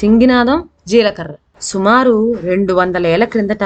సింగినాదం జీలకర్ర. సుమారు రెండు వందల ఏళ్ళ క్రిందట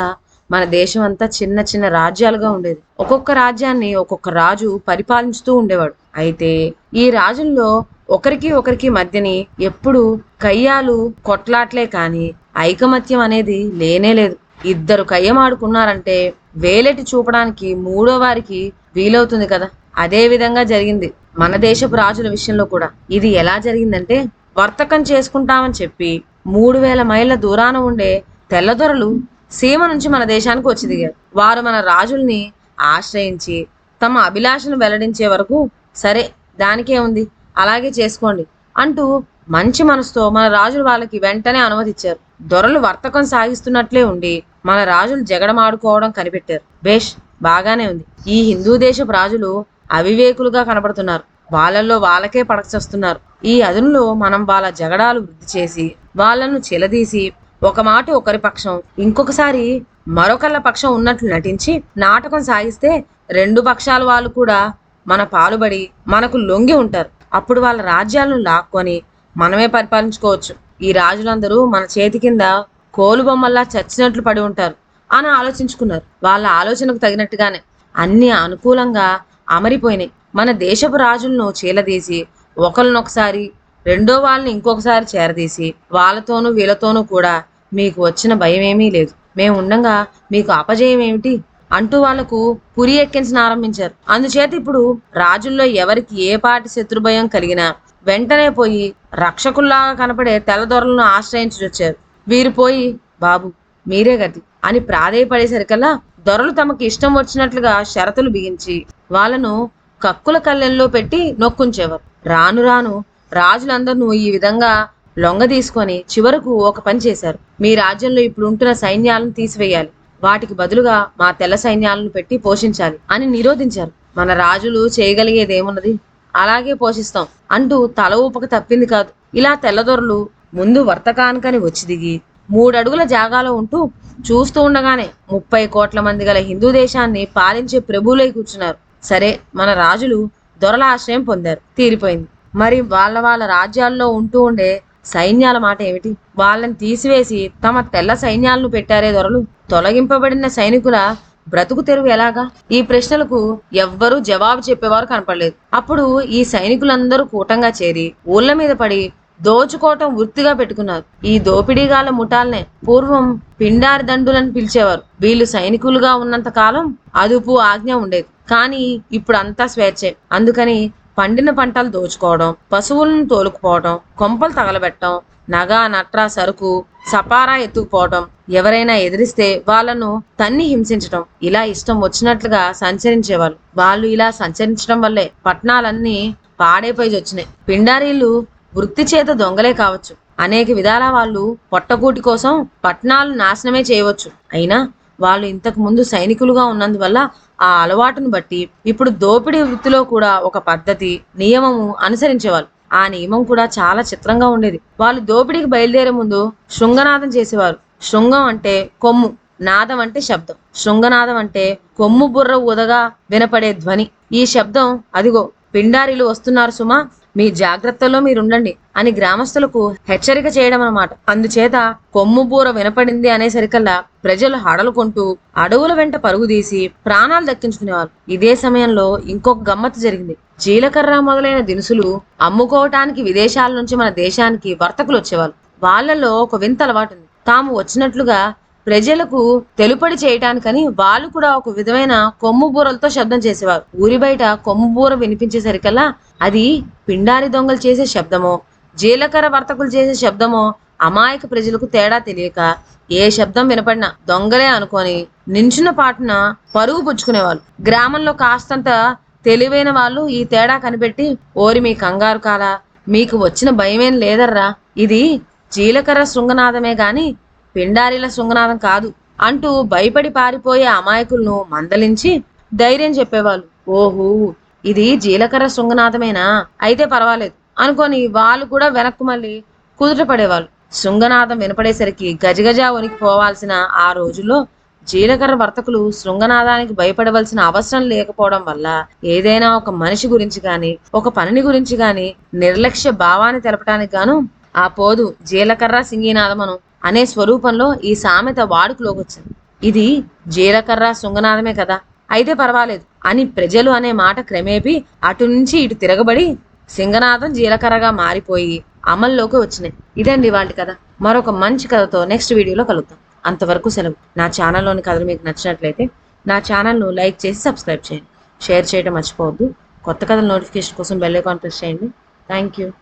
మన దేశం అంతా చిన్న చిన్న రాజ్యాలుగా ఉండేది. ఒక్కొక్క రాజ్యాన్ని ఒక్కొక్క రాజు పరిపాలించుతూ ఉండేవాడు. అయితే ఈ రాజుల్లో ఒకరికి ఒకరికి మధ్యని ఎప్పుడు కయ్యాలు కొట్లాట్లే కాని ఐకమత్యం అనేది లేనే లేదు. ఇద్దరు కయ్యం ఆడుకున్నారంటే వేలెటి చూపడానికి మూడో వారికి వీలవుతుంది కదా. అదే విధంగా జరిగింది మన దేశపు రాజుల విషయంలో కూడా. ఇది ఎలా జరిగిందంటే వర్తకం చేసుకుంటామని చెప్పి మూడు వేల మైళ్ళ దూరాన ఉండే తెల్లదొరలు సీమ నుంచి మన దేశానికి వచ్చి దిగారు వారు మన రాజుల్ని ఆశ్రయించి తమ అభిలాషను వెల్లడించే వరకు సరే దానికే ఉంది అలాగే చేసుకోండి అంటూ మంచి మనసుతో మన రాజులు వాళ్ళకి వెంటనే అనుమతిచ్చారు. దొరలు వర్తకం సాగిస్తున్నట్లే ఉండి మన రాజులు జగడమాడుకోవడం కనిపెట్టారు. బేష్ బాగానే ఉంది. ఈ హిందూ దేశపు రాజులు అవివేకులుగా కనబడుతున్నారు వాళ్ళల్లో వాళ్ళకే పడకచస్తున్నారు. ఈ అదునులో మనం వాళ్ళ జగడాలు వృద్ధి చేసి వాళ్ళను చెలదీసి ఒక మాట ఒకరి పక్షం ఇంకొకసారి మరొకళ్ళ పక్షం ఉన్నట్లు నటించి నాటకం సాగిస్తే రెండు పక్షాల వాళ్ళు కూడా మన పాలుబడి మనకు లొంగి ఉంటారు. అప్పుడు వాళ్ళ రాజ్యాలను లాక్కొని మనమే పరిపాలించుకోవచ్చు. ఈ రాజులందరూ మన చేతి కింద కోలుబొమ్మల్లా చచ్చినట్లు పడి ఉంటారు అని ఆలోచించుకున్నారు. వాళ్ళ ఆలోచనకు తగినట్టుగానే అన్ని అనుకూలంగా అమరిపోయినాయి. మన దేశపు రాజులను చీలదీసి ఒకరినొకసారి రెండో వాళ్ళని ఇంకొకసారి చేరదీసి వాళ్ళతోనూ వీళ్ళతోనూ కూడా మీకు వచ్చిన భయం ఏమీ లేదు. మేము ఉండంగా మీకు అపజయం ఏమిటి అంటూ వాళ్ళకు పురి ఎక్కించిన ఆరంభించారు. అందుచేత ఇప్పుడు రాజుల్లో ఎవరికి ఏ పాటి శత్రుభయం కలిగినా వెంటనే పోయి రక్షకుల్లాగా కనపడే తెల్లదొరలను ఆశ్రయించొచ్చారు వీరు పోయి బాబు మీరే గతి అని ప్రాధేయపడేసరికల్లా దొరలు తమకి ఇష్టం వచ్చినట్లుగా షరతులు బిగించి వాళ్ళను కక్కుల కళ్ళెంలో పెట్టి నొక్కుంచేవారు. రాను రాను రాజులందరూ ఈ విధంగా లొంగ తీసుకొని చివరకు ఒక పని చేశారు. మీ రాజ్యంలో ఇప్పుడు ఉంటున్న సైన్యాలను తీసివేయాలి. వాటికి బదులుగా మా తెల్ల సైన్యాలను పెట్టి పోషించాలి అని నిరోధించారు. మన రాజులు చేయగలిగేదేమున్నది? అలాగే పోషిస్తాం అంటూ తల ఊపక తప్పింది కాదు. ఇలా తెల్లదొరలు ముందు వర్తకానికని వచ్చి దిగి మూడడుగుల జాగాలో ఉంటూ చూస్తూ ఉండగానే ముప్పై కోట్ల మంది గల హిందూ దేశాన్ని పాలించే ప్రభువులై కూర్చున్నారు. సరే మన రాజులు దొరల ఆశ్రయం పొందారు. తీరిపోయింది. మరి వాళ్ళ వాళ్ళ రాజ్యాల్లో ఉంటూ ఉండే సైన్యాల మాట ఏమిటి? వాళ్ళని తీసివేసి తమ తెల్ల సైన్యాలను పెట్టారే దొరలు. తొలగింపబడిన సైనికుల బ్రతుకు తెరువు ఎలాగా? ఈ ప్రశ్నలకు ఎవ్వరూ జవాబు చెప్పేవారు కనపడలేదు. అప్పుడు ఈ సైనికులందరూ కూటంగా చేరి ఊళ్ళ మీద పడి దోచుకోవటం వృత్తిగా పెట్టుకున్నారు. ఈ దోపిడీగాల ముఠాల్నే పూర్వం పిండారి దండులని పిలిచేవారు. వీళ్ళు సైనికులుగా ఉన్నంత కాలం అదుపు ఆజ్ఞ ఉండేది. కానీ ఇప్పుడు అంతా స్వేచ్ఛే. అందుకని పండిన పంటలు దోచుకోవడం పశువులను తోలుకుపోవడం కొంపలు తగలబెట్టడం నగ నట్రా సరుకు సపారా ఎత్తుకుపోవడం ఎవరైనా ఎదిరిస్తే వాళ్ళను తన్ని హింసించటం ఇలా ఇష్టం వచ్చినట్లుగా సంచరించేవాళ్ళు. వాళ్ళు ఇలా సంచరించడం వల్లే పట్టణాలన్నీ పాడైపోయి వచ్చినాయి పిండారీలు వృత్తి చేత దొంగలే కావచ్చు. అనేక విధాల వాళ్ళు పొట్టకూటి కోసం పట్టణాలు నాశనమే చేయవచ్చు. అయినా వాళ్ళు ఇంతకు ముందు సైనికులుగా ఉన్నందువల్ల ఆ అలవాటును బట్టి ఇప్పుడు దోపిడీ వృత్తిలో కూడా ఒక పద్ధతి నియమము అనుసరించేవాళ్ళు. ఆ నియమం కూడా చాలా చిత్రంగా ఉండేది. వాళ్ళు దోపిడీకి బయలుదేరే ముందు శృంగనాదం చేసేవారు. శృంగం అంటే కొమ్ము నాదం అంటే శబ్దం. శృంగనాదం అంటే కొమ్ము బుర్ర ఊదగా వినపడే ధ్వని. ఈ శబ్దం అదిగో పిండారీలు వస్తున్నారు సుమా మీ జాగ్రత్తలో మీరుండండి అని గ్రామస్తులకు హెచ్చరిక చేయడం అనమాట అందుచేత కొమ్ము బూర వినపడింది అనేసరికల్లా ప్రజలు హడలుకుంటూ అడవుల వెంట పరుగుదీసి ప్రాణాలు దక్కించుకునేవారు. ఇదే సమయంలో ఇంకొక గమ్మత్తు జరిగింది. జీలకర్ర మొదలైన దినుసులు అమ్ముకోవటానికి విదేశాల నుంచి మన దేశానికి వర్తకులు వచ్చేవాళ్ళు వాళ్ళలో ఒక వింత అలవాటు ఉంది. తాము వచ్చినట్లుగా ప్రజలకు తెలుపడి చేయటానికని వాళ్ళు కూడా ఒక విధమైన కొమ్ము బూరలతో శబ్దం చేసేవారు. ఊరి బయట కొమ్ము బూర వినిపించేసరికల్లా అది పిండారి దొంగలు చేసే శబ్దమో జీలకర్ర వర్తకులు చేసే శబ్దమో అమాయక ప్రజలకు తేడా తెలియక ఏ శబ్దం వినపడినా దొంగలే అనుకొని నించున్న పాటున పరుగు పుచ్చుకునేవాళ్ళు. గ్రామంలో కాస్తంత తెలివైన వాళ్ళు ఈ తేడా కనిపెట్టి ఓరి మీ కంగారు కాలా మీకు వచ్చిన భయమేం లేదర్రా? ఇది జీలకర్ర శృంగనాదమే గాని పిండారీల శృంగనాదం కాదు అంటూ భయపడి పారిపోయే అమాయకులను మందలించి ధైర్యం చెప్పేవాళ్ళు. ఓహో ఇది జీలకర్ర శృంగనాథమేనా అయితే పర్వాలేదు అనుకొని వాళ్ళు కూడా వెనక్కు మళ్ళీ కుదుట పడేవాళ్ళు శృంగనాదం వినపడేసరికి గజగజ వణికి పోవాల్సిన ఆ రోజుల్లో జీలకర్ర వర్తకులు శృంగనాదానికి భయపడవలసిన అవసరం లేకపోవడం వల్ల ఏదైనా ఒక మనిషి గురించి గాని ఒక పనిని గురించి గాని నిర్లక్ష్య భావాన్ని తెలపడానికి గాను ఆ పోదు జీలకర్ర సింగినాదమను అనే స్వరూపంలో ఈ సామెత వాడుకలోకి వచ్చింది ఇది జీలకర్ర శృంగనాదమే కదా. అయితే పర్వాలేదు. అని ప్రజలు అనే మాట క్రమేపీ అటు నుంచి ఇటు తిరగబడి సింగనాదం జీలకర్రగా మారిపోయి అమల్లోకి వచ్చినాయి. ఇదండి వాళ్ళ కథ. మరొక మంచి కథతో నెక్స్ట్ వీడియోలో కలుద్దాం. అంతవరకు సెలవు. నా ఛానల్లోని కథలు మీకు నచ్చినట్లయితే నా ఛానల్ను లైక్ చేసి సబ్స్క్రైబ్ చేయండి. షేర్ చేయడం మర్చిపోవద్దు. కొత్త కథల నోటిఫికేషన్ కోసం బెల్ ఐకాన్ ప్రెస్ చేయండి. Thank you.